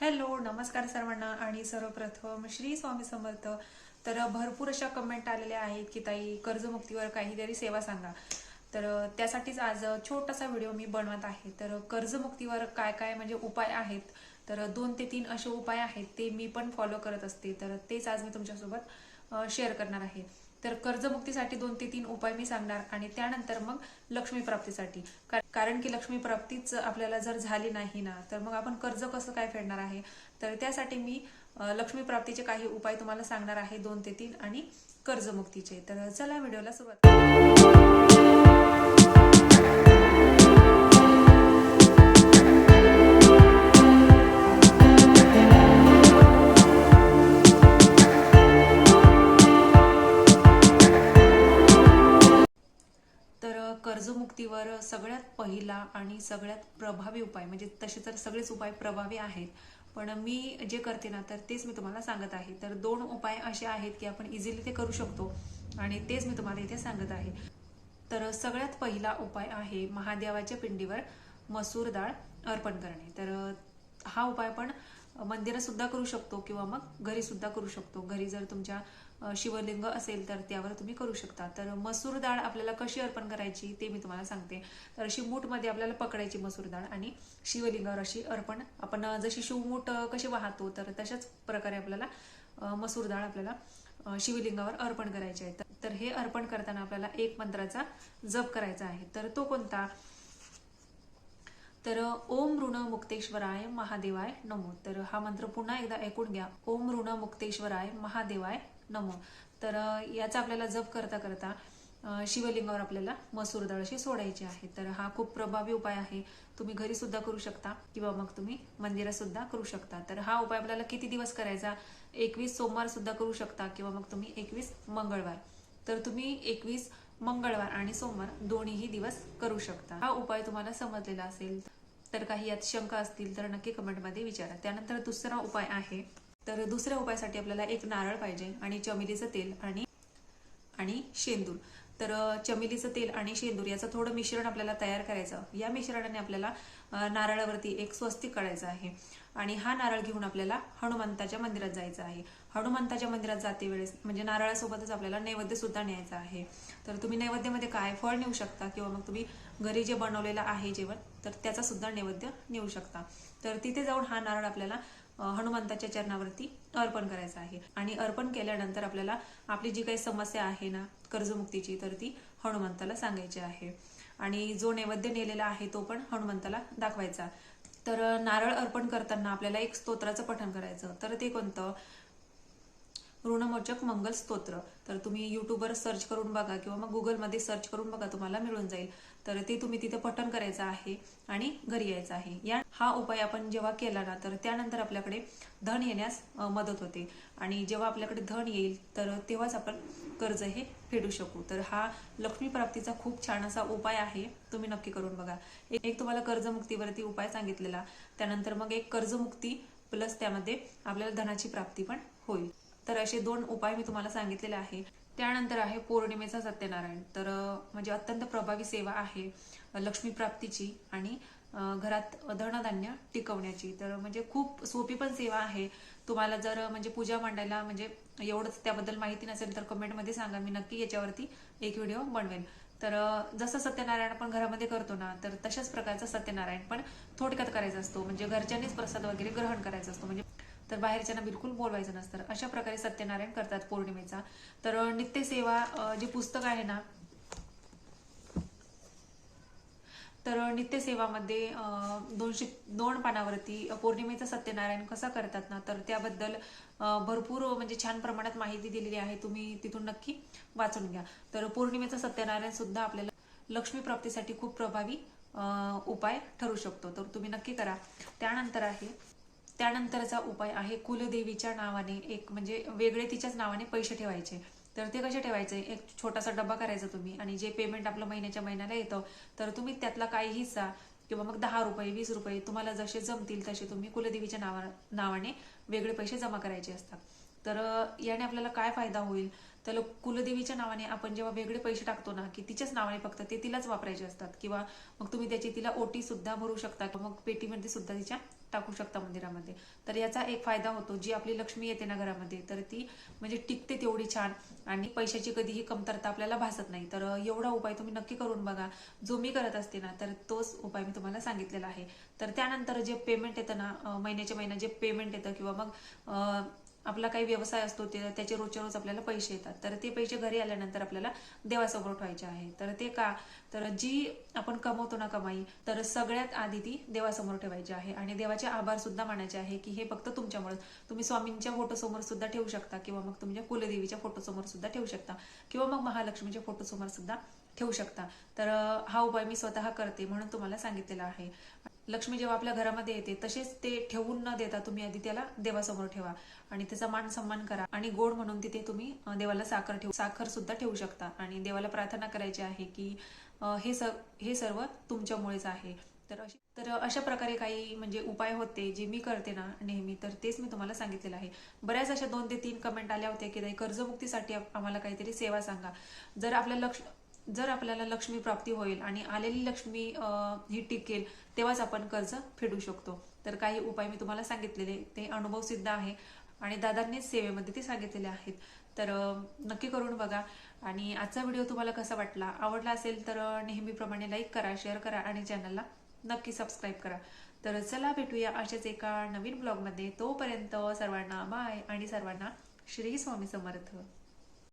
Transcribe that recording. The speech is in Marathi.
हॅलो नमस्कार सर्वांना आणि सर्वप्रथम श्री स्वामी समर्थ. तर भरपूर अशा कमेंट आलेल्या आहेत की ताई कर्जमुक्तीवर काहीतरी सेवा सांगा. तर त्यासाठीच आज छोटासा व्हिडिओ मी बनवत आहे. तर कर्जमुक्तीवर काय काय म्हणजे उपाय आहेत? तर दोन ते तीन असे उपाय आहेत ते मी पण फॉलो करत असते. तर तेच आज मी तुमच्यासोबत शेअर करणार आहे. तर कर्जमुक्तीसाठी दोन ते तीन उपाय मी सांगणार आणि त्यानंतर मग लक्ष्मी प्राप्तीसाठी. कारण की लक्ष्मी प्राप्तीच आपल्याला जर झाली नाही ना तर मग आपण कर्ज कसं काय फेडणार आहे? तर त्यासाठी मी लक्ष्मी प्राप्तीचे काही उपाय तुम्हाला सांगणार आहे दोन ते तीन आणि कर्जमुक्तीचे. तर चला व्हिडिओला सुरुवात. कर्जमुक्तीवर सगळ्यात पहिला आणि सगळ्यात प्रभावी उपाय म्हणजे तसे तर सगळेच उपाय प्रभावी आहेत पण मी जे करते ना तर तेच मी तुम्हाला सांगत आहे. तर दोन उपाय असे आहेत की आपण इझिली ते करू शकतो आणि तेच मी तुम्हाला इथे सांगत आहे. तर सगळ्यात पहिला उपाय आहे महादेवाच्या पिंडीवर मसूर डाळ अर्पण करणे. तर हा उपाय आपण मंदिरातसुद्धा करू शकतो किंवा मग घरी सुद्धा करू शकतो. घरी जर तुमच्या शिवलिंग असेल तर त्यावर तुम्ही करू शकता. तर मसूर डाळ आपल्याला कशी अर्पण करायची ते मी तुम्हाला सांगते. तर अशी मूठमध्ये आपल्याला पकडायची मसूर डाळ आणि शिवलिंगावर अशी अर्पण. आपण जशी शिवमूठ कशी वाहतो तर तशाच प्रकारे आपल्याला मसूर डाळ आपल्याला शिवलिंगावर अर्पण करायची आहे. तर- तर हे अर्पण करताना आपल्याला एक मंत्राचा जप करायचा आहे. तर तो कोणता? तर ओम ऋण मुक्तेश्वराय महादेवाय नमो. तर हा मंत्र पुन्हा एकदा ऐकून घ्या. ओम ऋण मुक्तेश्वराय महादेवाय नमो. तर याचा आपल्याला जप करता करता शिवलिंगावर आपल्याला मसूर डाळ अशी सोडायची आहे. तर हा खूप प्रभावी उपाय आहे. तुम्ही घरी सुद्धा करू शकता किंवा मग तुम्ही मंदिरात सुद्धा करू शकता. तर हा उपाय आपल्याला किती दिवस करायचा? एकवीस सोमवार सुद्धा करू शकता किंवा मग तुम्ही एकवीस मंगळवार. तर तुम्ही एकवीस मंगळवार आणि सोमवार दोन्हीही दिवस करू शकता. हा उपाय तुम्हाला समजलेला असेल. तर काही यात शंका असतील तर नक्की कमेंटमध्ये विचारा. त्यानंतर दुसरा उपाय आहे. तर दुसऱ्या उपायासाठी आपल्याला एक नारळ पाहिजे आणि चमेलीचं तेल आणि आणि शेंदूर. तर चमेलीचं तेल आणि शेंदूर याचं थोडं मिश्रण आपल्याला तयार करायचं. या मिश्रणाने आपल्याला नारळावरती एक स्वस्तिक काढायचं आहे. आणि हा नारळ घेऊन आपल्याला हनुमंताच्या मंदिरात जायचं आहे. हनुमंताच्या मंदिरात जाते वेळेस म्हणजे नारळासोबतच आपल्याला नैवेद्य सुद्धा न्यायचा आहे. तर तुम्ही नैवेद्यामध्ये काय फळ नेऊ शकता किंवा मग तुम्ही घरी जे बनवलेलं आहे जेवण तर त्याचा सुद्धा नैवेद्य नेऊ शकता. तर तिथे जाऊन हा नारळ आपल्याला हनुमंताच्या चरणावरती अर्पण करायचं आहे. आणि अर्पण केल्यानंतर आपल्याला आपली जी काही समस्या आहे ना कर्जमुक्तीची तर ती हनुमंताला सांगायची आहे. आणि जो नैवेद्य नेलेला आहे तो पण हनुमंताला दाखवायचा. तर नारळ अर्पण करताना आपल्याला एक स्तोत्राचं पठण करायचं. तर ते कोणतं? ऋणमोचक मंगल स्तोत्र तर तुम्ही युट्यूबवर सर्च करून बघा किंवा मग गुगलमध्ये सर्च करून बघा तुम्हाला मिळून जाईल. तर ते तुम्ही तिथे पठण करायचं आहे आणि घरी यायचं आहे. या हा उपाय आपण जेव्हा केला ना तर त्यानंतर आपल्याकडे धन येण्यास मदत होते. आणि जेव्हा आपल्याकडे धन येईल तर तेव्हाच आपण कर्ज हे फेडू शकू. तर हा लक्ष्मी प्राप्तीचा खूप छान असा उपाय आहे. तुम्ही नक्की करून बघा. एक एक तुम्हाला कर्जमुक्तीवरती उपाय सांगितलेला. त्यानंतर मग एक कर्जमुक्ती प्लस त्यामध्ये आपल्याला धनाची प्राप्ती पण होईल. तर असे दोन उपाय मी तुम्हाला सांगितलेले आहे. त्यानंतर आहे पौर्णिमेचा सत्यनारायण. तर म्हणजे अत्यंत प्रभावी सेवा आहे लक्ष्मी प्राप्तीची आणि घरात धनधान्य टिकवण्याची. तर म्हणजे खूप सोपी पण सेवा आहे. तुम्हाला जर म्हणजे पूजा मांडायला म्हणजे एवढंच त्याबद्दल माहिती नसेल तर कमेंटमध्ये सांगा. मी नक्की याच्यावरती एक व्हिडिओ बनवेल तर जसं सत्यनारायण आपण घरामध्ये करतो ना तर तशाच प्रकारचा सत्यनारायण पण थोडक्यात करायचा असतो. म्हणजे घरच्यांनीच प्रसाद वगैरे ग्रहण करायचा असतो. म्हणजे तर बाहेरच्यांना बिलकुल बोलवायचं नसतं. अशा प्रकारे सत्यनारायण करतात पौर्णिमेचा. तर नित्यसेवा जे पुस्तक आहे ना तर नित्यसेवामध्ये दोनशे दोन पानावरती पौर्णिमेचा सत्यनारायण कसा करतात ना तर त्याबद्दल भरपूर म्हणजे छान प्रमाणात माहिती दिलेली आहे. तुम्ही तिथून नक्की वाचून घ्या. तर पौर्णिमेचा सत्यनारायण सुद्धा आपल्याला लक्ष्मी प्राप्तीसाठी खूप प्रभावी उपाय ठरू शकतो. तर तुम्ही नक्की करा. त्यानंतर आहे त्यानंतरचा उपाय आहे कुलदेवीच्या नावाने एक म्हणजे वेगळे तिच्याच नावाने पैसे ठेवायचे. तर ते कसे ठेवायचे? एक छोटासा डब्बा करायचा तुम्ही आणि जे पेमेंट आपलं महिन्याच्या महिन्याला येतं तर तुम्ही त्यातला काही हिस्सा किंवा मग दहा रुपये वीस रुपये तुम्हाला जसे जमतील तसे तुम्ही कुलदेवीच्या नावा नावाने वेगळे पैसे जमा करायचे असतात. तर याने आपल्याला काय फायदा होईल? तर कुलदेवीच्या नावाने आपण जेव्हा वेगळे पैसे टाकतो ना की तिच्याच नावाने फक्त ते तिलाच वापरायचे असतात. किंवा मग तुम्ही त्याची तिला ओटी सुद्धा भरू शकता किंवा मग पेटीमध्ये सुद्धा तिच्या टाकू शकता मंदिरामध्ये. तर याचा एक फायदा होतो जी आपली लक्ष्मी येते ना घरामध्ये तर ती म्हणजे टिकते तेवढी छान आणि पैशाची कधीही कमतरता आपल्याला भासत नाही. तर एवढा उपाय तुम्ही नक्की करून बघा. जो मी करत असते ना तर तोच उपाय मी तुम्हाला सांगितलेला आहे. तर त्यानंतर जे पेमेंट येतं ना महिन्याच्या महिन्या जे पेमेंट येतं किंवा मग आपला काही व्यवसाय असतो ते त्याचे रोजच्या रोज आपल्याला पैसे येतात. तर ते पैसे घरी आल्यानंतर आपल्याला देवासमोर ठेवायचे आहे. तर ते का? तर जी आपण कमवतो ना कमाई तर सगळ्यात आधी ती देवासमोर ठेवायची आहे. आणि देवाचे आभार सुद्धा मानायचे आहे की हे फक्त तुमच्यामुळे. तुम्ही स्वामींच्या फोटोसमोर सुद्धा ठेवू शकता किंवा मग तुमच्या कुलदेवीच्या फोटोसमोर सुद्धा ठेवू शकता किंवा मग महालक्ष्मीच्या फोटोसमोर सुद्धा ठेवू शकता. तर हा उपाय मी स्वतः करते म्हणून तुम्हाला सांगितलेला आहे. लक्ष्मी जेव्हा आपल्या घरामध्ये येते तसेच ते ठेवून न देता तुम्ही आधी त्याला देवासमोर ठेवा आणि त्याचा मान सन्मान करा आणि गोड म्हणून तिथे तुम्ही देवाला साखर ठेवू साखर सुद्धा ठेवू शकता. आणि देवाला प्रार्थना करायची आहे की हे सर हे सर्व तुमच्यामुळेच आहे. तर अशी तर अशा प्रकारे काही म्हणजे उपाय होते जे मी करते ना नेहमी तर तेच मी तुम्हाला सांगितलेलं आहे. बऱ्याच अशा दोन ते तीन कमेंट आल्या होत्या की नाही कर्जमुक्तीसाठी आम्हाला काहीतरी सेवा सांगा. जर आपल्या लक्ष जर आपल्याला लक्ष्मी प्राप्ती होईल आणि आलेली लक्ष्मी ही टिकेल तेव्हाच आपण कर्ज फेडू शकतो. तर काही उपाय मी तुम्हाला सांगितलेले ते अनुभव सिद्ध आहे. आणि दादांनीच सेवेमध्ये ते सांगितलेले आहेत. तर नक्की करून बघा. आणि आजचा व्हिडिओ तुम्हाला कसा वाटला आवडला असेल तर नेहमीप्रमाणे लाईक करा शेअर करा आणि चॅनलला नक्की सबस्क्राईब करा. तर चला भेटूया अशाच एका नवीन ब्लॉगमध्ये. तोपर्यंत सर्वांना बाय आणि सर्वांना श्री स्वामी समर्थ.